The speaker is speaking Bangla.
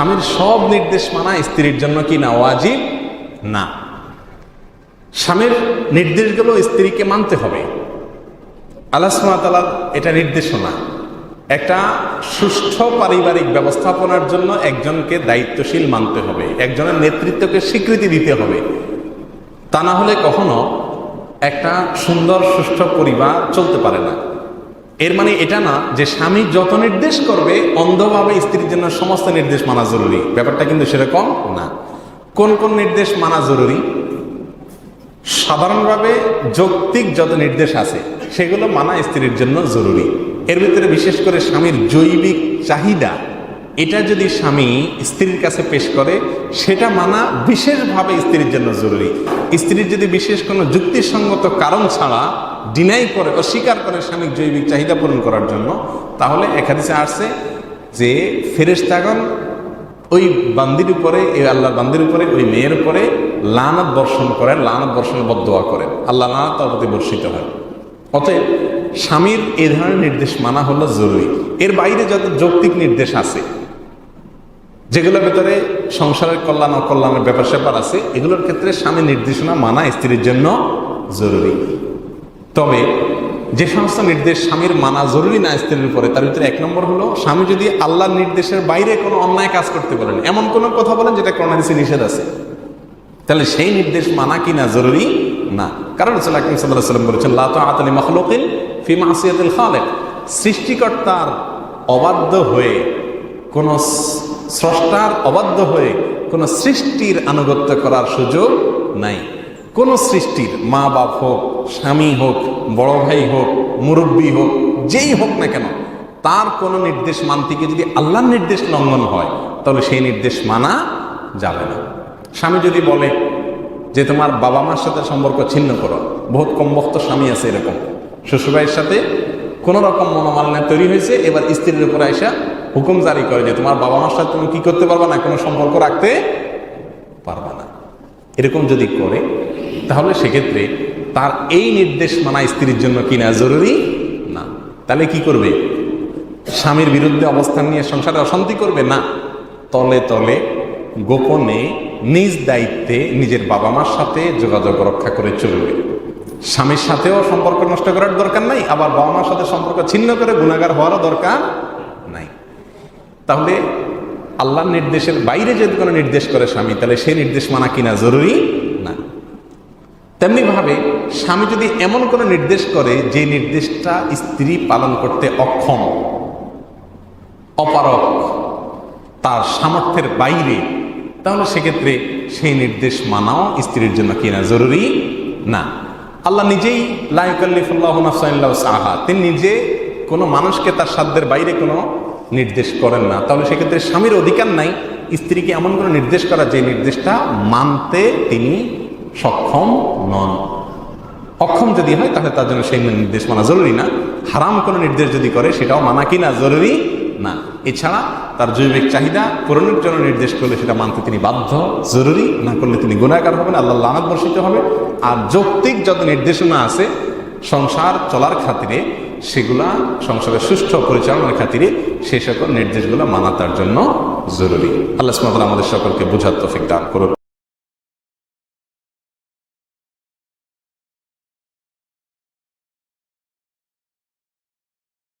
স্বামীর সব নির্দেশ মানা স্ত্রীর জন্য কি না? ওয়াজিব? না। স্বামীর নির্দেশগুলো স্ত্রীকে মানতে হবে। আল্লাহ সুমাতালার এটা নির্দেশনা। একটা সুষ্ঠু পারিবারিক ব্যবস্থাপনার জন্য একজনকে দায়িত্বশীল মানতে হবে। একজনের নেতৃত্বকে স্বীকৃতি দিতে হবে। তা না হলে কখনো একটা সুন্দর, সুষ্ঠু পরিবার চলতে পারে না। এর মানে এটা না যে স্বামী যত নির্দেশ করবে, অন্ধভাবে স্ত্রীর জন্য সমস্ত নির্দেশ মানা জরুরি। ব্যাপারটা কিন্তু সেরকম না। কোন কোন নির্দেশ মানা জরুরি? সাধারণভাবে যৌক্তিক যত নির্দেশ আছে, সেগুলো মানা স্ত্রীর জন্য জরুরি। এর ভিতরে বিশেষ করে স্বামীর জৈবিক চাহিদা। এটা যদি স্বামী স্ত্রীর কাছে পেশ করে, সেটা মানা বিশেষভাবে স্ত্রীর জন্য জরুরি। স্ত্রীর যদি বিশেষ কোনো যুক্তিসঙ্গত কারণ ছাড়া ডিনাই করে অস্বীকার করে স্বামীর জৈবিক চাহিদা পূরণ করার জন্য, তাহলে একাদিসে আসছে যে ফেরেশতাগণ ওই বান্দির উপরে, এই আল্লাহর বান্দির উপরে, ওই মেয়ের উপরে লানত বর্ষণ করেন, লানত বর্ষণের বদোয়া করেন। আল্লাহ লানত তার প্রতি বর্ষিত হয় অতএব স্বামীর এ ধরনের নির্দেশ মানা হলো জরুরি। এর বাইরে যত যৌক্তিক নির্দেশ আছে, যেগুলোর ভেতরে সংসারের কল্যাণ, অকল্যাণের ব্যাপার স্যাপার আছে, এগুলোর ক্ষেত্রে স্বামী নির্দেশনা মানা স্ত্রীর জন্য জরুরি। তবে যে সমস্ত নির্দেশ স্বামীর মানা জরুরি না স্ত্রীর উপরে, তার ভিতরে এক নম্বর হলো, স্বামী যদি আল্লাহর নির্দেশের বাইরে কোনো অন্যায় কাজ করতে বলেন, এমন কোনো কথা বলেন যেটা করোনাদিসে নিষেধ আছে। তাহলে সেই নির্দেশ মানা কি না জরুরি? না। কারণ সাল্লাহ সাল্লাম বলেছেন লাত আতলি মখলুকিন ফি মাসিয়াতুল খালেক। সৃষ্টিকর্তার অবাধ্য হয়ে, কোন স্রষ্টার অবাধ্য হয়ে, কোন সৃষ্টির আনুগত্য করার সুযোগ নাই। কোন সৃষ্টির মা বাপ হোক, স্বামী হোক, বড় ভাই হোক, মুরব্বী হোক, যেই হোক না কেন, তার কোনো নির্দেশ মানতে গিয়ে যদি আল্লাহর নির্দেশ লঙ্ঘন হয়, তাহলে সেই নির্দেশ মানা যাবে না। স্বামী যদি বলে যে তোমার বাবা মার সাথে সম্পর্ক ছিন্ন করো, বহুত কম বক্ত স্বামী আছে এরকম শ্বশুরবাইয়ের সাথে কোন রকম মনোমালিন্য তৈরি হয়েছে, এবার স্ত্রীর উপরে আইসা হুকুম জারি করে যে তোমার বাবা মার সাথে তুমি কি করতে পারবা না, কোনো সম্পর্ক রাখতে পারবা না। এরকম যদি করে তাহলে সেক্ষেত্রে তার এই নির্দেশ মানা স্ত্রীর জন্য কিনা জরুরি? না। তাহলে কি করবে? স্বামীর বিরুদ্ধে অবস্থান নিয়ে সংসারে অশান্তি করবে? না। তলে তলে গোপনে নিজ দায়িত্বে নিজের বাবা মার সাথে যোগাযোগ রক্ষা করে চলবে। স্বামীর সাথেও সম্পর্ক নষ্ট করার দরকার নাই, আবার বাবা মার সাথে সম্পর্ক ছিন্ন করে গুণাগার হওয়ারও দরকার নাই। তাহলে আল্লাহর নির্দেশের বাইরে যদি কোনো নির্দেশ করে স্বামী, তাহলে সেই নির্দেশ মানা কিনা জরুরি? তেমনিভাবে স্বামী যদি এমন কোনো নির্দেশ করে যে নির্দেশটা স্ত্রী পালন করতে অক্ষম অপারক তার সামর্থ্যের বাইরে, তাহলে সেক্ষেত্রে সেই নির্দেশ মানাও স্ত্রীর জন্য কিনা জরুরি না। আল্লাহ নিজেই লাইকাল্লিফুল্লাহ সাহা তিনি নিজে কোনো মানুষকে তার সাধ্যের বাইরে কোনো নির্দেশ করেন না। তাহলে সেক্ষেত্রে স্বামীর অধিকার নাই। স্ত্রীকে এমন কোনো নির্দেশ করা যে নির্দেশটা মানতে তিনি সক্ষম নন। অক্ষম যদি হয়, তাহলে তার জন্য সেই নির্দেশ মানা জরুরি না। হারাম কোনো নির্দেশ যদি করে, সেটাও মানা কি না জরুরি না। এছাড়া তার জৈবিক চাহিদা পূরণের জন্য নির্দেশ করলে সেটা মানতে তিনি বাধ্য, জরুরি। না করলে তিনি গুণাকার হবেন, আল্লাহ লানাত বর্ষিত হবে। আর যৌক্তিক যত নির্দেশনা আছে, সংসার চলার খাতিরে, সেগুলা সংসারের সুষ্ঠু পরিচালনার খাতিরে সেই সকল নির্দেশগুলো মানা তার জন্য জরুরি। আল্লাহ আমাদের সকলকে বুঝার তফিক দান করুন